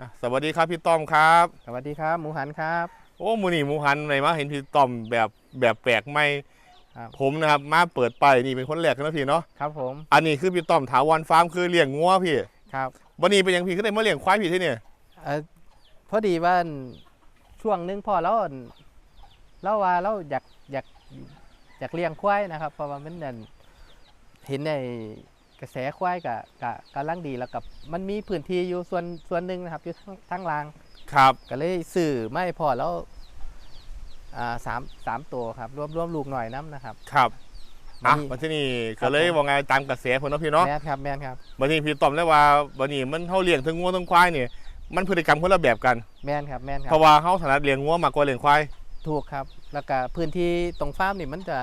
อะสวัสดีครับพี่ต้อมครับ สวัสดีครับ หมูหันครับ โอ้มูนี่หมูหันไหนมาเห็นพี่ต้อมแบบแบบแปลกใหม่ครับ ผมนะครับมาเปิดไปนี่เป็นคนแรกนะพี่เนาะครับผมอันนี้คือพี่ต้อมถาวรฟาร์มคือเลี้ยงงัวพี่ครับวันนี้เป็นยังพี่ขึ้นได้มาเลี้ยงควายพี่ที่นี่เอ่อพอดีว่าช่วงหนึงพอแล้วเราว่าเราอยากอยากอยากเลี้ยงควายนะครับ เพราะว่ามันนั่นเห็นใน กระแสควายกับกับกำลังดีแล้วกับมันมีพื้นที่อยู่ส่วนส่วนหนึ่งนะครับอยู่ทั้งทั้งลางครับ ก็เลยสื่อไม่พอแล้วอ่าสามสามตัวครับรวมรวมลูกหน่อยน้ำนะครับ ครับอะนี่วันที่นี่ครัก็บ เลยผมว่าไงตามกระแสคนเนาะพี่เนาะแมนครับแมนครับวันนี้พี่ต้อมเลยว่าวันนี้มันเท่าเลี้ยงทั้งงัวทั้งควายนี่มันพฤติกรรมคนละแบบกัน แมนครับแมนครัเพราะว่าเขาถนัดเลี้ยงงัวมากกว่าเลี้ยงควาย ถูกครับ แล้วก็พื้นที่ตรงฟาร์มนี่มันจะ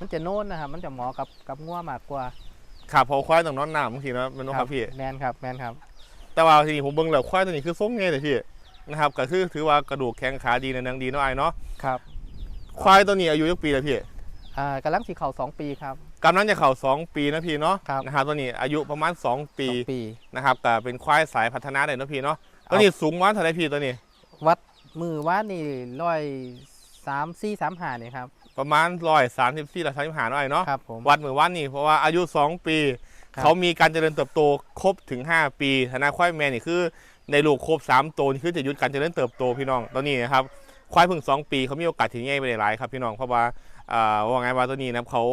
มันจะโน่นนะครับ มันจะเหมาะกับกับงัวมากกว่า ครับเพอควายต้องนอนน้ำบางทีเนาะมันต้องครับพี่ แมนครับแมนครับ แต่ว่าทีนี้ผมเบิ่งแล้วควายตัวนี้คือทรงไงเลยพี่นะครับก็คือถือว่ากระดูกแข้งขาดีในนังดีเนาะไอ้เนาะครับควายตัวนี้อายุยักปีแล้วพี่อ่ากำลังสีเข่าสองปีครับ กำลังจะเข้า2ปีนะพี่เนาะครับ นะครับตัวนี้อายุประมาณ2ปีสองปีนะครับแต่เป็นควายสายพัฒนาได้เนาะพี่เนาะตัวนี้สูงวันเท่าไหรพี่ตัวนี้ วัดมือว่านนี่ร้อยสามสี่สามหาเนี่ยครับ ประมาณร้อยสามสิบสี่ร้อยสามสิบห้าหน่อยเนาะครับผม วัดมือวันนี่เพราะว่าอายุ2ปี ครับ เขามีการเจริญเติบโตครบถึง5ปีฐานะควายแม่นี่คือในลูกครบ3ตัวนี่คือจะหยุดการเจริญเติบโตพี่น้องตัวนี้นะครับควายเพิ่ง2ปีเขามีโอกาสที่ง่ายไปหลายครับพี่น้องเพราะว่าอ่าว่าไงว่าตัวนี้นะครับเขา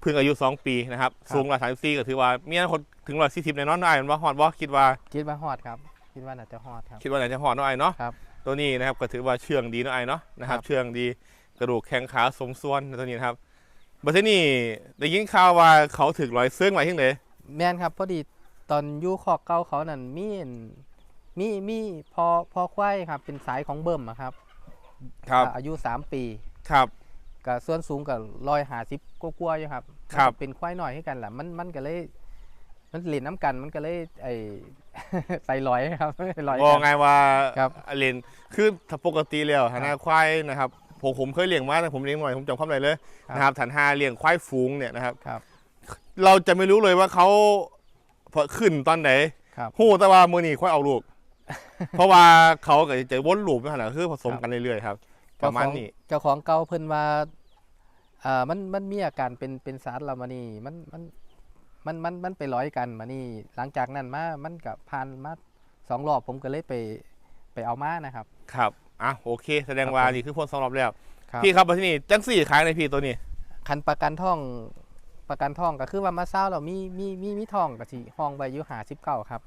เพิ่งอายุ2ปีนะครับสูงร้อยสามสิบสี่ก็ถือว่ามีอนาคตถึงร้อยสี่สิบในน้อยหน่อยมันว่าฮอดว่าคิดว่า คิดว่าฮอดครับ คิดว่าน่าจะฮอดครับ คิดว่าไหนจะฮอดหน่อยเนาะครับตัวนี้นะครับก็ถือว่าเชื่องดีเนาะไอ้เนาะนะครับครับ เชื่องดี กระดูกแข้งขาสมส่วนตัวนี้นะครับบัดนี้ได้ยินข่าวว่าเขาถึกรอยเสื้องไว้ที่ไหนแมนครับพอดีตอนอยูคอกเก่าเขานั่นมีอั่นมีมีพอพอควายครับ เป็นสายของเบิ่มอะครับครับอ่าอายุ 3 ปีครับ กับส่วนสูงกับร้อยหาสิบกว่าๆอยู่ครับครับ มันก็เป็นควายหน่อยให้กันแหละมันมันก็เลย มันเล่นน้ำกันมันก็เลยไอ ใส่ลอยครับ ลอยบอกกัน ไงว่าครับ เลนคือถ้าปกติแล้วหาหน้าควายนะครับ ผมผมเคยเลี้ยงมาแต่ผมเลี้ยงหน่อยผมจำความได้เลยครับ นะครับฐานห้าเลี้ยงควายฝูงเนี่ยนะครับ ครับ เราจะไม่รู้เลยว่าเขาพอขึ้นตอนไหนครับ หูแต่ว่ามือนี่ควายเอาลูก เพราะว่าเขาก็จะวนลูปนั่นแหละคือผสมกันเรื่อยๆครับ ประมาณนี้ เจ้าของเก่าเพิ่นว่าอ่ามันมันมีอาการเป็นเป็นสารแล้วมานี่มันมันมันมันมันไปร้อยกันมานี่หลังจากนั้นมามันกับผ่านมาสองรอบผมก็เลยไปไปเอามานะครับ ครับ อะโอเค แสดงครับว่าผมนี่คือพ้นสำหรับแล้ว ครับพี่ครับมาที่นี่จังสี่ขายในพี่ตัวนี้ คันประกันท่องประกันท่องก็คือว่ามาเศร้าเรามีมีมีมีทองกับที่ห้องใบอายุหาสิบเก้าครับ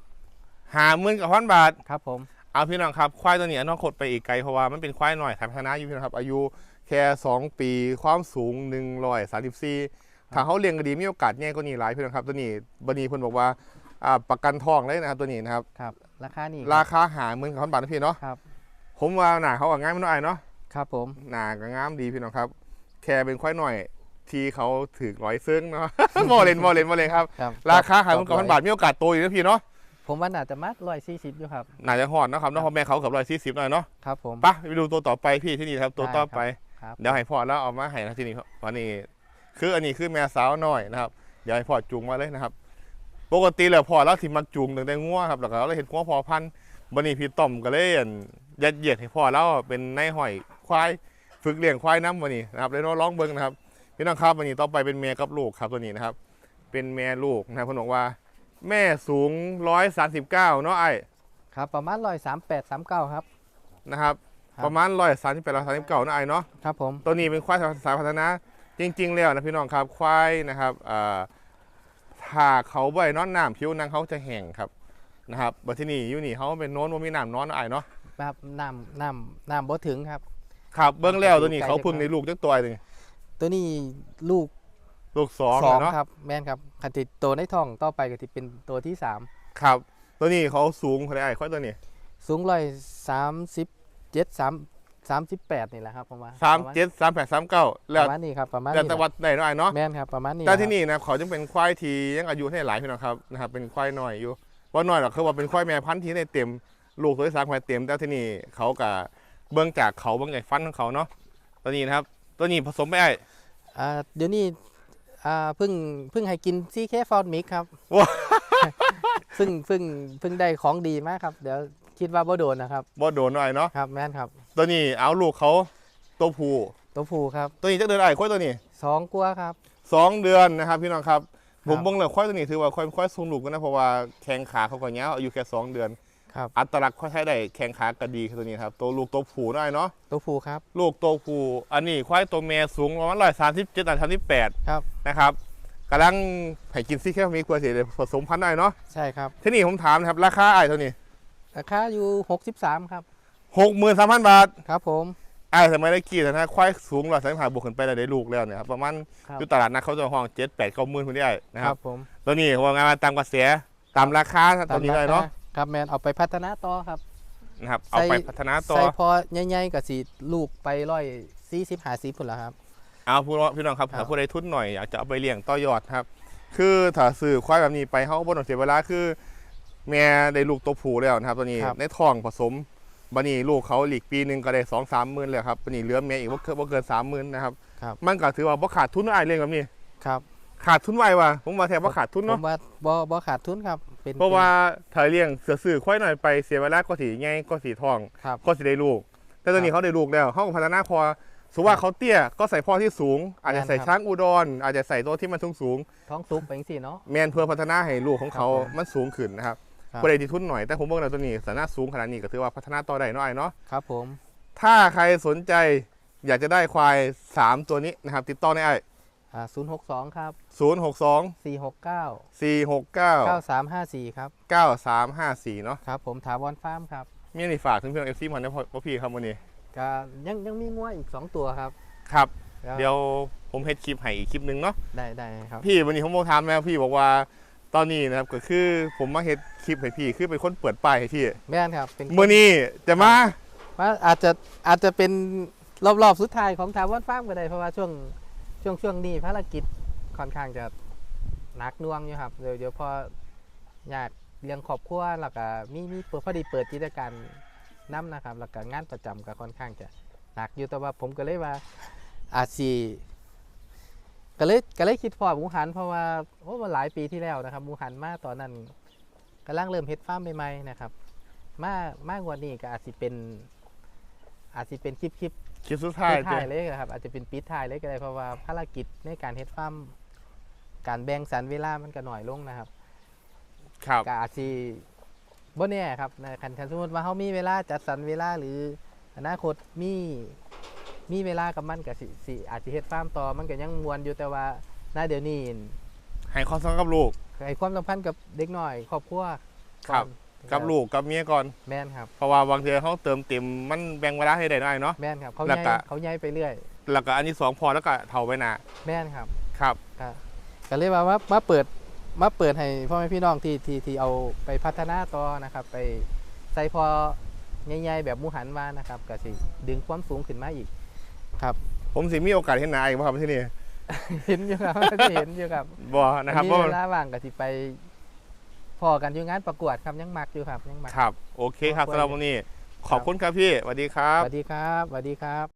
หาหมื่นกับพันบาท ครับผม เอาพี่น้องครับ ควายตัวนี้อนาคตไปอีกไกลเพราะว่ามันเป็นควายหน่อยสายพัฒนาอยู่พี่น้องครับ อายุแค่ 2 ปีความสูง1 3 4ถ้าเขาเลี้ยงก็ดีมีโอกาสแย่กว่านี้หลายพี่น้องครับ ตัวนี้บันนี้เพิ่นบอกว่าอ่าประกันทองเลยนะครับตัวนี้นะครับ ครับ ราคานี่ราคาหาหมื่นกับพันบาทนะพี่เนาะครับ ผมว่าหนาเขาก็ง่ายไม่น้อยเนาะครับผมหนาก็งามดีพี่น้องครับ แค่เป็นควายหน่อยที่เขาถือร้อยซึ่งเนาะ โมเลนโมเลนโมเลนครับ ครับราคาหาหมื่นกับพันบาทมีโอกาสโตอยู่นะพี่เนาะผมว่าน่าจะมัดร้อยสี่สิบอยู่ครับน่าจะหอดเนาะครับเนาะเพราะแม่เขากับร้อยสี่สิบหน่อยเนาะครับผม ไปไปดูตัวต่อไปพี่ที่นี่ครับตัวได้ต่อครับไป ครับ เดี๋ยวให้พอแล้วเอามาให้นะที่นี่ครับวันนี้ คืออันนี้คือแม่สาวน้อยนะครับ เดี๋ยวให้พอจูงมาเลยนะครับ ปกติแล้วพอแล้วที่มักจูงตั้งแต่งัวครับแล้วก็เราเห็นงัวพอพันธุ์ วันนี้พี่ต้อมก็เลยอั่นยัดเยียดให้พ่อแล้วเป็นนายห้อยควายฝึกเลี้ยงควายน้ำวันนี้นะครับเลยน้องเบิ้งนะครับพี่น้องครับวันนี้ต่อไปเป็นแม่กับลูกครับตัวนี้นะครับ เป็นแม่ลูกนะครับเพิ่นบอกว่า แม่สูงร้อยสามสิบเก้าเนาะไอ้ครับประมาณร้อยสามแปดสามเก้าครับนะครับครับประมาณร้อยสามสิบแปดร้อยสามสิบเก้านะไอ้เนาะครับผมตัวนี้เป็นควายสายพัฒนาจริง ๆ แล้วนะพี่น้องครับควายนะครับเอ่อถ้าเขาบ่อยนอนน้ำผิวหนังเขาจะแห้งครับ นะครับบัดที่นี่อยู่นี่เขาเป็นโน้นว่ามีน้ำนอนไอ้ายเนาะแบบน้ำน้ำน้ำบ่ถึงครับ ครับเบื้องแล้วตัวนี้ไกลเขาเพึ่งจังในลูกจักตัวหนึงตัวนี้ลูกลูกสองสองเนาะครับแม่นครับคันติตัวในท้องต่อไปก็จะเป็นตัวที่สามครับ ตัวนี้เขาสูงเท่าไหร่ไอ้ควายตัวนี้สูงร้อยสามสิบเจ็ดสามสามสิบแปดนี่แหละครับประมาณสามเจ็ดสามแปดสามเก้าปแล้วระมาณนี้ครับประมาณแล้วนี้แต่วัดไหนเนาะไอ้ายเนาะ แม่นครับประมาณนี้แต่ครับที่นี่นะเขาจึงเป็นควายที่ยังอายุให้หลายพี่น้องครับนะครับเป็นควายน้อยอยู่ ว่าน้อยหรอกคือว่าเป็นควายแม่พันธุ์ที่ได้เต็มลูกตัวที่สามควายเต็มแต่ที่นี่เขากับเบื้องจากเขาเบื้องจากฟันของเขาเนาะตัวนี้นะครับ ตัวนี้ผสมไม่ได้อ่าเดี๋ยวนี้อ่าเพิ่งเพิ่งให้กินซีเคฟอร์มิกครับซึ่งซึ่งเพิ่งได้ของดีมากครับ เดี๋ยวคิดว่าบ่โดนนะครับบ่โดนหน่อยเนาะครับแม่นครับ ตัวนี้เอาลูกเขาตัวผู้ตัวผู้ครับ ตัวนี้จะเดินไอ้ควายตัวนี้สองกัวครับสองเดือนนะครับพี่น้องครับครับ ผมเบิ่งแล้วควายตัวนี้ถือว่าควายควายทรงลูกกันนะเพราะว่าแข้งขาเขาก็ยาวอายุแค่สองเดือนครับอัตลักษณ์ควายไทยได้แข้งขากระดีคือตัวนี้ครับตัวลูกตัวผู้หน่อยเนาะตัวผู้ครับ ลูกตัวผู้อันนี้ควายตัวแม่สูงประมาณร้อยสามสิบเจ็ดสามสิบแปดครับนะครับกำลังให้กินซี่แค่มีกลัวเสียเลยผสมพันธุ์ได้เนาะใช่ครับที่นี่ผมถามนะครับราคาไอ้เท่านี้ราคาอยู่63ครับหกหมื่นสามพันบาทครับผม ไอ้สมัยได้กี่นะควายสูงร้อยสามสิบห้าบวกขึ้นไปแล้วได้ลูกแล้วเนี่ยครับประมาณครับ อยู่ตลาดนัดเขาจะห้องเจ็ดแปดเก้าหมื่นคนได้นะคครัรับบผมตัวนี้ผมว่างานมาตามกระแสตามราคาตัวนี้เลยเนาะครับแมนเอาไปพัฒนาต่อครับนะครับเอาไปพัฒนาต่อ ใส่พอใหญ่ๆกับสีลูกไปร้อยสี่สิบห้าสิบพุ่นละครับ เอาผู้พี่น้องครับครับ ถ้าผู้ใดทุนหน่อยอยากจะเอาไปเลี้ยงต่อยอดครับ คือถ้าซื้อควายแบบนี้ไปเขาก็บ่ต้องเสียเวลาคือ แม่ได้ลูกตัวผู้แล้วนะครับ ตัวนี้ครับ ในท้องผสม บันนี้ลูกเขาหลีกปีหนึ่งก็ได้สองสามหมื่นเลยครับบันนี้เหลือแม่อีกว่าเกินบ่เกินสามหมื่นนะครับ ครับ มันก็ถือว่าบ่ขาดทุนอะไรเรื่องแบบนี้ ครับ ขาดทุนไวว่ะผมว่าแทบว่าขาดทุนผเนาะมว่าบ่บ่ขาดทุนครับเป็นเพราะว่าถ้าเลี้ยงเสือสื่อควายหน่อยไปเสียเวลาก็สีไงก็สีทอง ครับ ก็สีได้ลูก แต่ตอนนี้เขาได้ลูกแล้วเขาก็พัฒนาพอสมมติว่าเขาเตี้ยก็ใส่พ่อที่สูง อาจจะใส่ครับช้างอุดร อาจจะใส่ตัวที่มันสูงสูงท้องซุปไปสิเนาะ ๆแมนเพื่อพัฒนาให้ลูกของเขาครับผม มันสูงขึ้นนะครับครั บประเด็นที่ทุนหน่อยแต่ผมบอกแล้วตัวนี้สาระสูงขนาดนี้ก็ถือว่าพัฒนาต่อได้เนาะไอ้เนาะครับผม ถ้าใครสนใจอยากจะได้ควาย 3 ตัวนี้นะครับ ติดต่อในไอ้อ่าศูนย์หกสองครับศูนย์หกสองสี่หกเก้าสี่หกเก้าเก้าสามห้าสี่ครับเก้าสามห้าสี่เนาะครับผมถาวรฟาร์มครับมีอะไรฝากถึงเพื่อนเอฟซีมันนะพ่อพี่ครับวันนี้ก็ยังยังมีงัวอีกสองตัวครับครับก็เดี๋ยวผมเฮ็ดคลิปให้อีกคลิปหนึ่งเนาะได้ได้ครับพี่วันนี้ผมบอกถามแล้วพี่บอกว่า ตอนนี้นะครับก็คือผมมาเฮ็ดคลิปให้พี่คือเป็นคนเปิดป้ายให้พี่แม่นครับเป็นเมื่อนี้จะมาว่าอาจจะอาจจะเป็นรอบๆสุดท้ายของถาวรฟาร์มก็ได้เพราะว่าช่วงช่วงช่วงนี้ภารกิจค่อนข้างจะหนักหน่วงอยู่ครับเดี๋ยวเดี๋ยวพออยากเลี้ยงครอบครัวแล้วก็มีมีเปิดพอดีเปิดกิจการน้ำนะครับแล้วก็งานประจำก็ค่อนข้างจะหนักอยู่แต่ว่าผมก็เลยว่าอาจสี ก็เลยก็เลยคิดพอหมูหันเพราะว่าโอ้มันหลายปีที่แล้วนะครับหมูหันมาตอนนั้นกำลังเริ่มเฮ็ดฟาร์มใหม่ๆนะครับ มามากกว่านี้ก็อาจจะเป็น อาจจะเป็นคลิปคลิปคลิปสุดๆท้ายปิดเจ้ท้ายเลยนะครับ อาจจะเป็นปิดท้ายเลยก็ได้เพราะว่าภารกิจในการเฮ็ดฟาร์มการแบ่งสรรเวลามันก็หน่อยลงนะครับ ครับก็อาจจะบ่แน่ครับในคันคันสมมติว่าเขามีเวลาจัดสรรเวลาหรืออนาคตมี มีเวลากับมันก็สิสิอาจจะเฮ็ดฟาร์มต่อมันก็ยังมวนอยู่แต่ว่าณเดี๋ยวนี้ให้ความสำคัญกับลูกไอ้ความสัมพันธ์กับเด็กน้อย ครอบครัวครับอนกับลูกกับเมียก่อน แม่นครับเพราะว่าบางทีเขาเติมเต็มมันแบ่งเวลาให้ได้น้อยเนาะแม่นครับเขาแล้วใหญ่ก็เขาใหญ่ไปเรื่อยแล้วก็อันที่สองพอแล้วก็เท่าไปหนาแม่นครับครับก็ก็เลยว่ามามาเปิดมาเปิดให้พ่อแม่พี่น้องที่ที่ที่เอาไปพัฒนาต่อนะครับ ไปใส่พอใหญ่ๆแบบหมูหันมานะครับก็สิดึงความสูงขึ้นมาอีก ครับ ผมสิมีโอกาสเห็นหนาอีกบ่ครับที่นี่เห็นอยู่ครับเห็นอยู่ครับบ่นะครับมีเพราะเวลาว่างก็สิไปพอกันอยู่งานประกวดครับยังมักอยู่ครับยังมัก ครับ โอเคครับสำหรับวันนี้ขอบคุณครับพี่สวัสดีครัสบวัสดีครับสวัสดีครับ